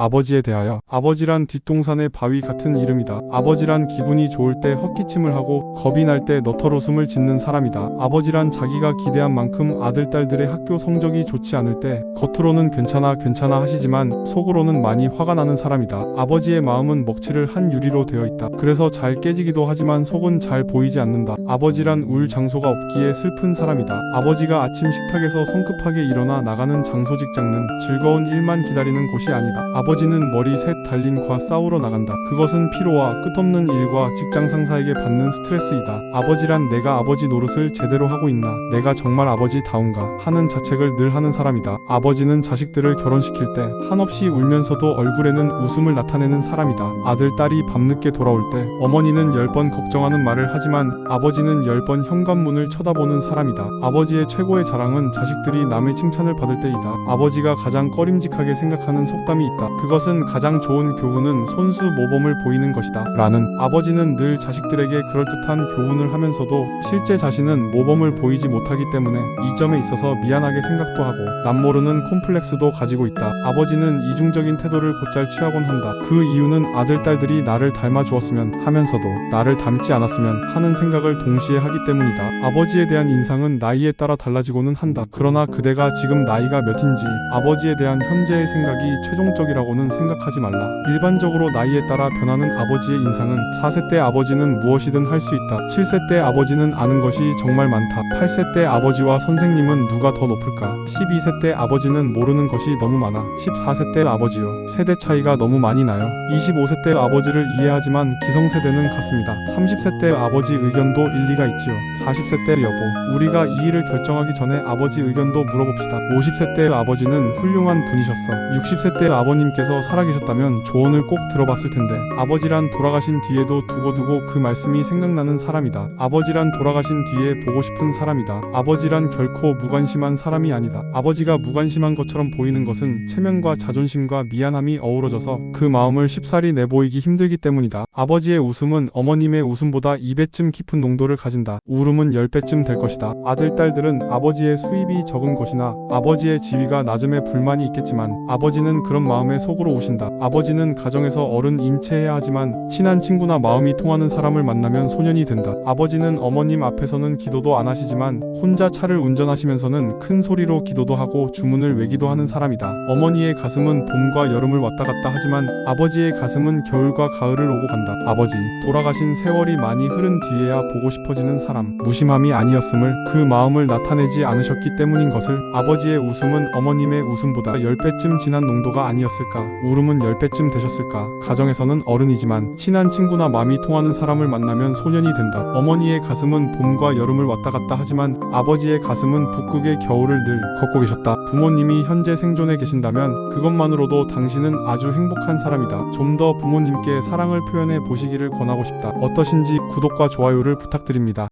아버지에 대하여 아버지란 뒷동산의 바위 같은 이름이다. 아버지란 기분이 좋을 때 헛기침을 하고 겁이 날 때 너털웃음을 짓는 사람이다. 아버지란 자기가 기대한 만큼 아들 딸들의 학교 성적이 좋지 않을 때 겉으로는 괜찮아 괜찮아 하시지만 속으로는 많이 화가 나는 사람이다. 아버지의 마음은 먹칠을 한 유리로 되어 있다. 그래서 잘 깨지기도 하지만 속은 잘 보이지 않는다. 아버지란 울 장소가 없기에 슬픈 사람이다. 아버지가 아침 식탁에서 성급하게 일어나 나가는 장소 직장은 즐거운 일만 기다리는 곳이 아니다. 아버지는 머리 셋 달린 과 싸우러 나간다. 그것은 피로와 끝없는 일과 직장 상사에게 받는 스트레스이다. 아버지란 내가 아버지 노릇을 제대로 하고 있나, 내가 정말 아버지다운가 하는 자책을 늘 하는 사람이다. 아버지는 자식들을 결혼시킬 때 한없이 울면서도 얼굴에는 웃음을 나타내는 사람이다. 아들, 딸이 밤늦게 돌아올 때 어머니는 열 번 걱정하는 말을 하지만 아버지는 열 번 현관문을 쳐다보는 사람이다. 아버지의 최고의 자랑은 자식들이 남의 칭찬을 받을 때이다. 아버지가 가장 꺼림직하게 생각하는 속담이 있다. 그것은 가장 좋은 교훈은 손수 모범을 보이는 것이다. 라는 아버지는 늘 자식들에게 그럴듯한 교훈을 하면서도 실제 자신은 모범을 보이지 못하기 때문에 이 점에 있어서 미안하게 생각도 하고 남모르는 콤플렉스도 가지고 있다. 아버지는 이중적인 태도를 곧잘 취하곤 한다. 그 이유는 아들, 딸들이 나를 닮아 주었으면 하면서도 나를 닮지 않았으면 하는 생각을 동시에 하기 때문이다. 아버지에 대한 인상은 나이에 따라 달라지고는 한다. 그러나 그대가 지금 나이가 몇인지 아버지에 대한 현재의 생각이 최종적이라고 는 생각하지 말라. 일반적으로 나이에 따라 변하는 아버지의 인상은 4세 때 아버지는 무엇이든 할 수 있다. 7세 때 아버지는 아는 것이 정말 많다. 8세 때 아버지와 선생님은 누가 더 높을까? 12세 때 아버지는 모르는 것이 너무 많아. 14세 때 아버지요. 세대 차이가 너무 많이 나요. 25세 때 아버지를 이해하지만 기성세대는 같습니다. 30세 때 아버지 의견도 일리가 있지요. 40세 때 여보, 우리가 이 일을 결정하기 전에 아버지 의견도 물어봅시다. 50세 때 아버지는 훌륭한 분이셨어. 60세 때 아버님께 서 살아계셨다면 조언을 꼭 들어봤을 텐데. 아버지란 돌아가신 뒤에도 두고두고 그 말씀이 생각나는 사람이다. 아버지란 돌아가신 뒤에 보고 싶은 사람이다. 아버지란 결코 무관심한 사람이 아니다. 아버지가 무관심한 것처럼 보이는 것은 체면과 자존심과 미안함이 어우러져서 그 마음을 쉽사리 내보이기 힘들기 때문이다. 아버지의 웃음은 어머님의 웃음보다 2배쯤 깊은 농도를 가진다. 울음은 10배쯤 될 것이다. 아들, 딸들은 아버지의 수입이 적은 것이나 아버지의 지위가 낮음에 불만이 있겠지만 아버지는 그런 마음에 속으로 우신다. 아버지는 가정에서 어른 인체해야 하지만 친한 친구나 마음이 통하는 사람을 만나면 소년이 된다. 아버지는 어머님 앞에서는 기도도 안 하시지만 혼자 차를 운전하시면서는 큰 소리로 기도도 하고 주문을 외기도 하는 사람이다. 어머니의 가슴은 봄과 여름을 왔다 갔다 하지만 아버지의 가슴은 겨울과 가을을 오고 간다. 아버지, 돌아가신 세월이 많이 흐른 뒤에야 보고 싶어지는 사람. 무심함이 아니었음을 그 마음을 나타내지 않으셨기 때문인 것을 아버지의 웃음은 어머님의 웃음보다 10배쯤 진한 농도가 아니었 을까. 울음은 10배쯤 되셨을까. 가정에서는 어른이지만 친한 친구나 마음이 통하는 사람을 만나면 소년이 된다. 어머니의 가슴은 봄과 여름을 왔다 갔다 하지만 아버지의 가슴은 북극의 겨울을 늘 걷고 계셨다. 부모님이 현재 생존해 계신다면 그것만으로도 당신은 아주 행복한 사람이다. 좀 더 부모님께 사랑을 표현해 보시기를 권하고 싶다. 어떠신지 구독과 좋아요를 부탁드립니다.